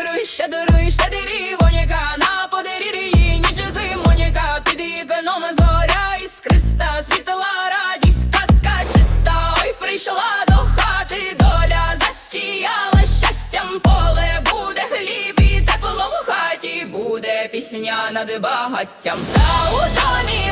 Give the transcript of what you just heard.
Ще щедруй, ще дирі, воняка на подирі, ніч зимоняка, під вікном зоря із креста. Світила радість, казка чиста, ой прийшла до хати доля, засіяла. Щастям поле, буде хліб і тепло в хаті, буде пісня над багаттям. Та у домі.